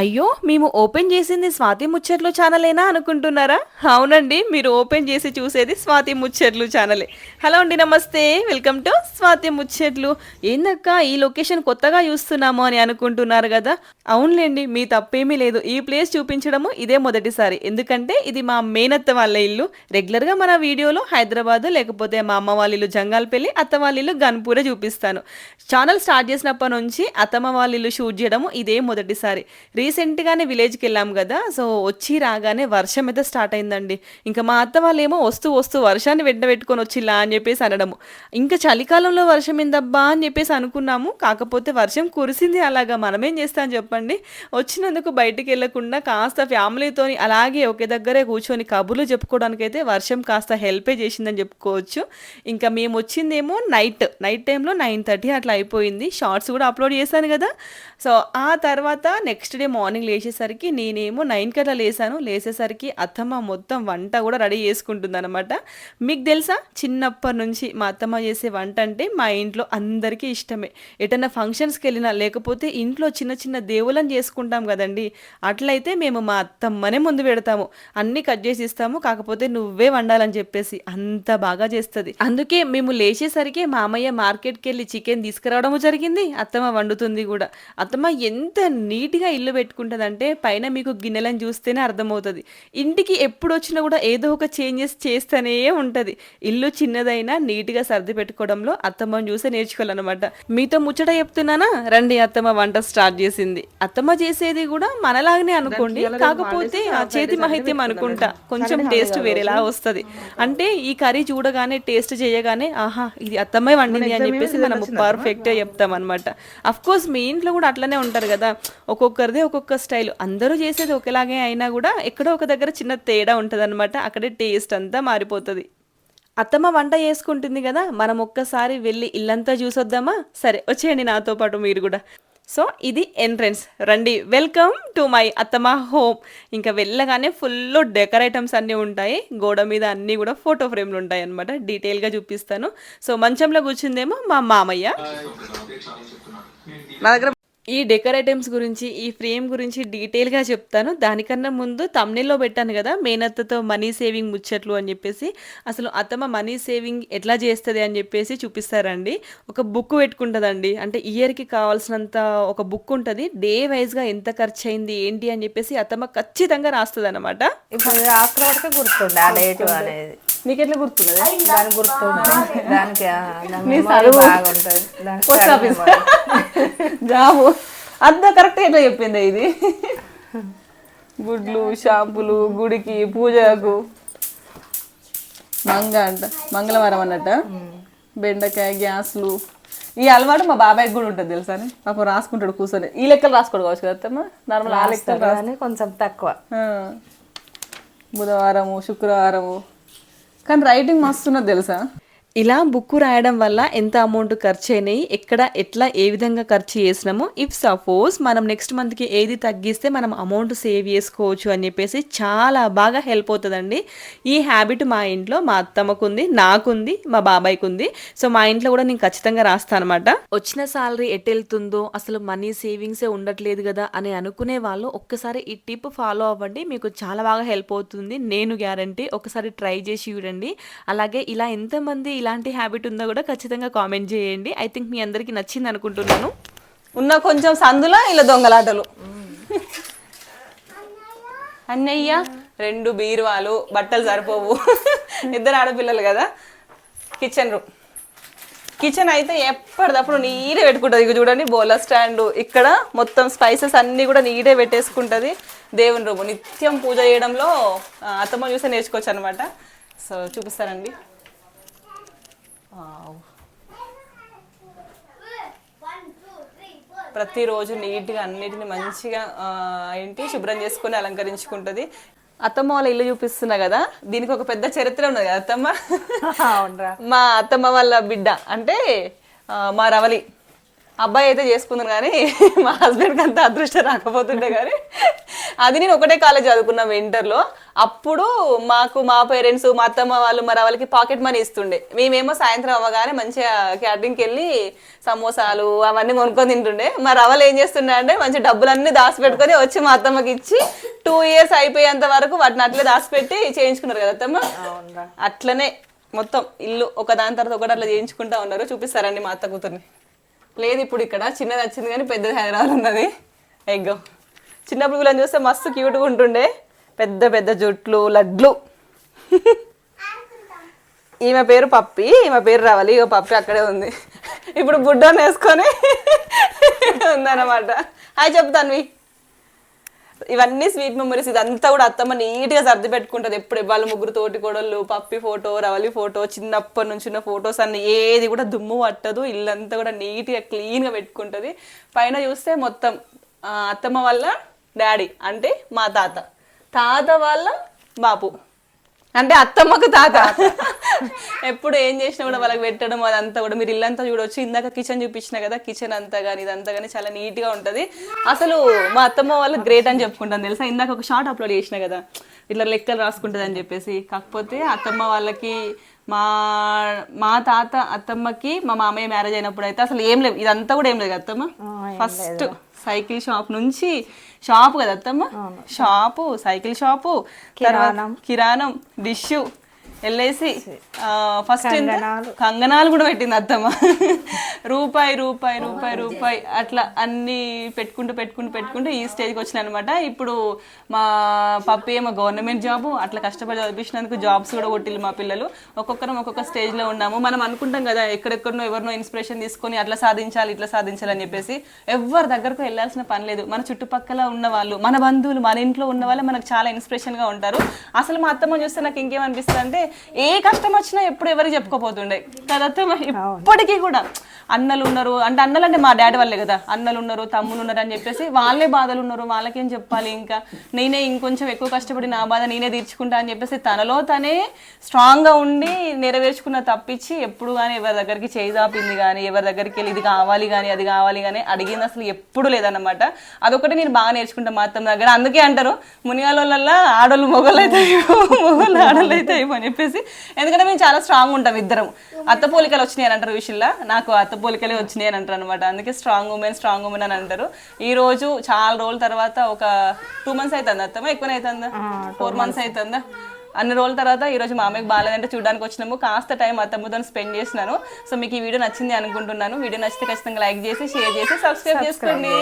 అయ్యో మేము ఓపెన్ చేసింది స్వాతి ముచ్చట్లు ఛానలేనా అనుకుంటున్నారా? అవునండి మీరు ఓపెన్ చేసి చూసేది స్వాతి ముచ్చట్లు ఛానలే. హలో అండి నమస్తే. వెల్కమ్ టు స్వాతి ముచ్చట్లు. ఏందక్క ఈ లొకేషన్ కొత్తగా చూస్తున్నాము అని అనుకుంటున్నారు కదా? అవునులేండి మీ తప్పేమీ లేదు. ఈ ప్లేస్ చూపించడము ఇదే మొదటిసారి. ఎందుకంటే ఇది మా మేనత్త వాళ్ళ ఇల్లు. రెగ్యులర్గా మన వీడియోలో హైదరాబాద్ లేకపోతే మా అమ్మ వాళ్ళ ఇల్లు జంగాల్పల్లి అత్త వాళ్ళ ఇల్లు గన్పూరే చూపిస్తాను. ఛానల్ స్టార్ట్ చేసినప్పటి నుంచి అత్తమ్మ వాళ్ళ ఇల్లు షూట్ చేయడము ఇదే మొదటిసారి. రీసెంట్గానే విలేజ్కి వెళ్ళాం కదా సో వచ్చి రాగానే వర్షం అయితే స్టార్ట్ అయిందండి. ఇంకా మా అత్త వాళ్ళేమో వస్తూ వస్తూ వర్షాన్ని వెంట పెట్టుకొని వచ్చిలా అని చెప్పేసి అనడము. ఇంకా చలికాలంలో వర్షం ఏందబ్బా అని చెప్పేసి అనుకున్నాము. కాకపోతే వర్షం కురిసింది అలాగా మనమేం చేస్తాం చెప్పండి. వచ్చినందుకు బయటికి వెళ్ళకుండా కాస్త ఫ్యామిలీతోని అలాగే ఒకే దగ్గరే కూర్చొని కబుర్లు చెప్పుకోవడానికి అయితే వర్షం కాస్త హెల్పే చేసిందని చెప్పుకోవచ్చు. ఇంకా మేము వచ్చిందేమో నైట్ నైట్ టైంలో నైన్ థర్టీ అట్లా అయిపోయింది. షార్ట్స్ కూడా అప్లోడ్ చేశాను కదా. సో ఆ తర్వాత నెక్స్ట్ డే మార్నింగ్ లేచేసరికి నేనేమో నైన్కి అట్లా లేసాను. లేచేసరికి అత్తమ్మ మొత్తం వంట కూడా రెడీ చేసుకుంటుంది అనమాట మీకు తెలుసా? చిన్నప్పటి నుంచి మా అత్తమ్మ చేసే వంట అంటే మా ఇంట్లో అందరికీ ఇష్టమే. ఎటన్నా ఫంక్షన్స్కి వెళ్ళినా లేకపోతే ఇంట్లో చిన్న చిన్న దేవులను చేసుకుంటాం కదండి. అట్లయితే మేము మా అత్తమ్మనే ముందు పెడతాము. అన్నీ కట్ చేసి ఇస్తాము. కాకపోతే నువ్వే వండాలని చెప్పేసి అంత బాగా చేస్తుంది. అందుకే మేము లేచేసరికి మా అమ్మయ్య మార్కెట్కి వెళ్ళి చికెన్ తీసుకురావడము జరిగింది. అత్తమ్మ వండుతుంది కూడా. అత్తమ్మ ఎంత నీట్గా ఇల్లు పెట్టుకుంటుందంటే పైన మీకు గిన్నెలను చూస్తేనే అర్థమవుతుంది. ఇంటికి ఎప్పుడు వచ్చినా కూడా ఏదో ఒక చేంజెస్ చేస్తూనే ఉంటుంది. ఇల్లు చిన్నదైనా నీట్గా సర్ది పెట్టుకోవడంలో అత్తమ్మని చూసే నేర్చుకోవాలన్నమాట. మీతో ముచ్చట చెప్తున్నానా? రండి అత్తమ్మ వంట స్టార్ట్ చేసింది. అత్తమ్మ చేసేది కూడా మనలాగానే అనుకోండి. కాకపోతే ఆ చేతి మహిత్యం అనుకుంటా. కొంచెం టేస్ట్ వేరేలా వస్తది. అంటే ఈ కర్రీ చూడగానే టేస్ట్ చేయగానే ఆహా ఇది అత్తమ్మే వండింది అని చెప్పేసి మనం పర్ఫెక్ట్గా చెప్తాం అనమాట అఫ్ కోర్స్ మీ ఇంట్లో కూడా అట్లనే ఉంటారు కదా. ఒక్కొక్కరిది ఒక్కొక్క స్టైల్. అందరూ చేసేది ఒకేలాగే అయినా కూడా ఎక్కడో ఒక దగ్గర చిన్న తేడా ఉంటుంది అనమాట అక్కడే టేస్ట్ అంతా మారిపోతుంది. అత్తమ్మ వంట చేసుకుంటుంది కదా మనం ఒక్కసారి వెళ్ళి ఇల్లంతా చూసొద్దామా? సరే వచ్చేయండి నాతో పాటు మీరు కూడా. సో ఇది ఎంట్రన్స్. రండి వెల్కమ్ టు మై అత్తమ్మ హోమ్. ఇంకా వెళ్ళగానే ఫుల్ డెకర్ ఐటమ్స్ అన్నీ ఉంటాయి. గోడ మీద అన్నీ కూడా ఫోటో ఫ్రేమ్లు ఉంటాయి అనమాట డీటెయిల్గా చూపిస్తాను. సో మంచంలో కూర్చుందేమో మా మామయ్య. నా దగ్గర ఈ డెకర్ ఐటమ్స్ గురించి ఈ ఫ్రేమ్ గురించి డీటెయిల్గా చెప్తాను. దానికన్నా ముందు తమ్నెల్లో పెట్టాను కదా మేనత్తతో మనీ సేవింగ్ ముచ్చట్లు అని చెప్పేసి. అసలు అత్తమ్మ మనీ సేవింగ్ ఎట్లా చేస్తుంది అని చెప్పేసి చూపిస్తారండి. ఒక బుక్ పెట్టుకుంటుందండి. అంటే ఇయర్కి కావాల్సినంత ఒక బుక్ ఉంటుంది. డే వైజ్గా ఎంత ఖర్చు అయింది ఏంటి అని చెప్పేసి అత్తమ్మ ఖచ్చితంగా రాస్తుంది అనమాట ఇప్పుడు రాత్రి వరకు గుర్తుండే మీకు ఎట్లా గుర్తున్నది దానికి దానికి దాని మీ memory చదువు. బాగుంటది. దానికి పోస్ట్ ఆఫీస్. జాబు. అంత కరెక్ట్ ఎట్లా చెప్పింది ఇది? గుడ్లు షాంపులు గుడికి పూజకు. మంగ అంట. మంగళవారం అన్నట్ట. బెండకాయ గ్యాస్లు. ఈ అలవాటు మా బాబాయ్కి కూడా ఉంటుంది తెలుసా అని? పాపం రాసుకుంటాడు కూర్చొని. ఈ లెక్కలు రాసుకోడు కావచ్చు కదా నార్మల్ ఆ లెక్కలు కొంచెం తక్కువ. బుధవారము శుక్రవారము కానీ రైటింగ్ మస్తున్నది తెలుసా? ఇలా బుక్ రాయడం వల్ల ఎంత అమౌంట్ ఖర్చు అయినాయి ఎక్కడ ఎట్లా ఏ విధంగా ఖర్చు చేసినాము ఇఫ్ సపోజ్ మనం నెక్స్ట్ మంత్కి ఏది తగ్గిస్తే మనం అమౌంట్ సేవ్ చేసుకోవచ్చు అని చెప్పేసి చాలా బాగా హెల్ప్ అవుతుందండి. ఈ హ్యాబిట్ మా ఇంట్లో మా అత్తమ్మకు ఉంది నాకుంది మా బాబాయ్కి ఉంది సో మా ఇంట్లో కూడా నేను ఖచ్చితంగా రాస్తాను అనమాట వచ్చిన సాలరీ ఎట్టెళ్తుందో అసలు మనీ సేవింగ్సే ఉండట్లేదు కదా అని అనుకునే వాళ్ళు ఒక్కసారి ఈ టిప్ ఫాలో అవ్వండి. మీకు చాలా బాగా హెల్ప్ అవుతుంది. నేను గ్యారంటీ. ఒకసారి ట్రై చేసి చూడండి. అలాగే ఇలా ఎంతమంది ఇలాంటి హ్యాబిట్ ఉందో కూడా ఖచ్చితంగా కామెంట్ చేయండి. ఐ థింక్ మీ అందరికీ నచ్చింది అనుకుంటున్నాను. ఉన్న కొంచెం సందులో ఇలా దొంగలాటలు. అన్నయ్య రెండు బీరువాలు బట్టలు సరిపోవు. ఇద్దరు ఆడపిల్లలు కదా. కిచెన్ రూమ్ కిచెన్ అయితే ఎప్పటిదప్పుడు నీడే పెట్టుకుంటుంది. ఇక చూడండి బోలా స్టాండ్ ఇక్కడ మొత్తం స్పైసెస్ అన్నీ కూడా నీడే పెట్టేసుకుంటుంది దేవుని రూము. నిత్యం పూజ చేయడంలో అత్తమ్మ చూసే నేర్చుకోవచ్చు అనమాట సో చూపిస్తానండి. ప్రతిరోజు నీట్గా అన్నిటిని మంచిగా ఏంటి శుభ్రం చేసుకొని అలంకరించుకుంటుంది. అత్తమ్మ వాళ్ళ ఇల్లు చూపిస్తున్నా కదా దీనికి ఒక పెద్ద చరిత్ర ఉన్నది కదా అత్తమ్మ? మా అత్తమ్మ వాళ్ళ బిడ్డ అంటే మా రవలి. అబ్బాయి అయితే చేసుకున్నాను కానీ మా హస్బెండ్కి అంత అదృష్టం రాకపోతుండే కానీ. అది నేను ఒకటే కాలేజ్ చదువుకున్నా ఇంటర్లో అప్పుడు మాకు మా పేరెంట్స్ మా అత్తమ్మ వాళ్ళు మరి వాళ్ళకి పాకెట్ మనీ ఇస్తుండే. మేమేమో సాయంత్రం అవ్వగానే మంచిగా క్యాటరింగ్కి వెళ్ళి సమోసాలు అవన్నీ కొనుక్కొని తింటుండే. మరి అవలు ఏం చేస్తుండే అంటే మంచి డబ్బులన్నీ దాచిపెట్టుకొని వచ్చి మా అత్తమ్మకి ఇచ్చి టూ ఇయర్స్ అయిపోయేంత వరకు వాటిని అట్లే దాచిపెట్టి చేయించుకున్నారు కదా అత్తమ్మ? అట్లనే మొత్తం ఇల్లు ఒక దాని తర్వాత ఒకటి అట్లా చేయించుకుంటా ఉన్నారు. చూపిస్తారండి మా అత్త కూతుర్ని. లేదు ఇప్పుడు ఇక్కడ. చిన్నది వచ్చింది కానీ పెద్దది హైదరాబాద్ ఉన్నది. ఎగ్గో చిన్నప్పుడు వీళ్ళని చూస్తే మస్తు క్యూట్గా ఉంటుండే. పెద్ద పెద్ద జుట్లు లడ్లు. ఈమె పేరు పప్పి ఈమె పేరు రావాలి. ఇక పప్పి అక్కడే ఉంది. ఇప్పుడు బుడ్డని వేసుకొని ఉందన్నమాట. హాయ్ చెప్తాను ఇవన్నీ స్వీట్ మెమరీస్ ఇదంతా కూడా అత్తమ్మ నీట్గా సర్ది పెట్టుకుంటది. ఎప్పుడు వాళ్ళ ముగ్గురు తోటి కోడళ్ళు పప్పి ఫోటో రవలి ఫోటో చిన్నప్పటి నుంచి ఉన్న ఫొటోస్ అన్ని ఏది కూడా దుమ్ము పట్టదు. ఇల్లంతా కూడా నీట్గా క్లీన్గా పెట్టుకుంటుంది. పైన చూస్తే మొత్తం అత్తమ్మ వాళ్ళ డాడీ అంటే మా తాత. తాత వాళ్ళ బాపు. అంటే అత్తమ్మకు తాత. ఎప్పుడు ఏం చేసినా కూడా వాళ్ళకి పెట్టడం అదంతా కూడా. మీరు ఇల్లంతా చూడొచ్చు. ఇందాక కిచెన్ చూపించిన కదా కిచెన్ అంతా కానీ ఇదంతా కానీ చాలా నీట్గా ఉంటది. అసలు మా అత్తమ్మ వాళ్ళు గ్రేట్ అని చెప్పుకుంటాను తెలుసా? ఇందాక ఒక షార్ట్ అప్లోడ్ చేసిన కదా ఇట్లా లెక్కలు రాసుకుంటుంది అని చెప్పేసి. కాకపోతే అత్తమ్మ వాళ్ళకి మా మా తాత అత్తమ్మకి మా మామయ్య మ్యారేజ్ అయినప్పుడు అయితే అసలు ఏం లేదు ఇదంతా కూడా ఏం లేదు అత్తమ్మ? ఫస్ట్ సైకిల్ షాప్ నుంచి షాప్ కదా అత్తమ్మ? షాపు సైకిల్ షాపు తర్వాత కిరాణం డిష్ వెళ్ళేసి ఫస్ట్ కంగనాలు. కూడా పెట్టింది అత్తమ్మ. రూపాయి రూపాయి రూపాయి రూపాయి అట్లా అన్ని పెట్టుకుంటూ పెట్టుకుంటూ పెట్టుకుంటూ ఈ స్టేజ్కి వచ్చిన అనమాట ఇప్పుడు మా పప్పి ఏమో గవర్నమెంట్ జాబ్ అట్లా కష్టపడి చదివించినందుకు జాబ్స్ కూడా కొట్టిల్లు మా పిల్లలు. ఒక్కొక్కరం ఒక్కొక్క స్టేజ్లో ఉన్నాము. మనం అనుకుంటాం కదా ఎక్కడెక్కడనో ఎవరినో ఇన్స్పిరేషన్ తీసుకొని అట్లా సాధించాలి ఇట్లా సాధించాలి అని చెప్పేసి. ఎవరి దగ్గరకు వెళ్ళాల్సిన పని లేదు. మన చుట్టుపక్కల ఉన్న వాళ్ళు మన బంధువులు మన ఇంట్లో ఉన్న వాళ్ళే మనకు చాలా ఇన్స్పిరేషన్గా ఉంటారు. అసలు మా అత్తమ్మ చూస్తే నాకు ఇంకేమనిపిస్తుంది అంటే ఏ కష్టం వచ్చినా ఎప్పుడు ఎవరికి చెప్పుకోపోతుండే కదా అత్తమ్మ ఇప్పటికీ కూడా. అన్నలు ఉన్నారు. అంటే అన్నలు అంటే మా డాడీ వాళ్ళే కదా. అన్నలు ఉన్నారు తమ్ములు ఉన్నారు అని చెప్పేసి వాళ్ళే బాధలు ఉన్నారు. వాళ్ళకేం చెప్పాలి ఇంకా? నేనే ఇంకొంచెం ఎక్కువ కష్టపడి నా బాధ నేనే తీర్చుకుంటా అని చెప్పేసి తనలో తనే స్ట్రాంగ్గా ఉండి నెరవేర్చుకున్న తప్పించి ఎప్పుడు కానీ ఎవరి దగ్గరికి చేయి దాపింది కానీ ఎవరి దగ్గరికి వెళ్ళి ఇది కావాలి కానీ అది కావాలి కానీ అడిగింది అసలు ఎప్పుడు లేదన్నమాట. అదొకటి నేను బాగా నేర్చుకుంటాను మా అత్తమ్మ దగ్గర. అందుకే అంటారు మునిగాళ్ళ ఆడోళ్ళు మొగలు అవుతాయి మొగలు ఆడోళ్ళు అయితే అని చెప్పేసి. ఎందుకంటే మేము చాలా స్ట్రాంగ్ ఉంటాం ఇద్దరం. అత్త పోలికలు వచ్చినాయి అని అంటారు విషయంలో. నాకు అత్త పోలికలే వచ్చినాయి అని అంటారు అనమాట అందుకే స్ట్రాంగ్ ఉమెన్ స్ట్రాంగ్ ఉమెన్ అని అంటారు. ఈ రోజు చాలా రోజుల తర్వాత ఒక టూ మంత్స్ అవుతుంది అత్తమ్మ? ఎక్కువనే అవుతుందా ఫోర్ మంత్స్ అవుతుందా అన్ని రోజుల తర్వాత ఈ రోజు మా అమ్మకి బాగాలేదంటే చూడడానికి వచ్చినాము. కాస్త టైం అత్తమ్మతో స్పెండ్ చేసినాను. సో మీకు ఈ వీడియో నచ్చింది అనుకుంటున్నాను. వీడియో నచ్చితే ఖచ్చితంగా లైక్ చేసి షేర్ చేసి సబ్స్క్రైబ్ చేసుకోండి.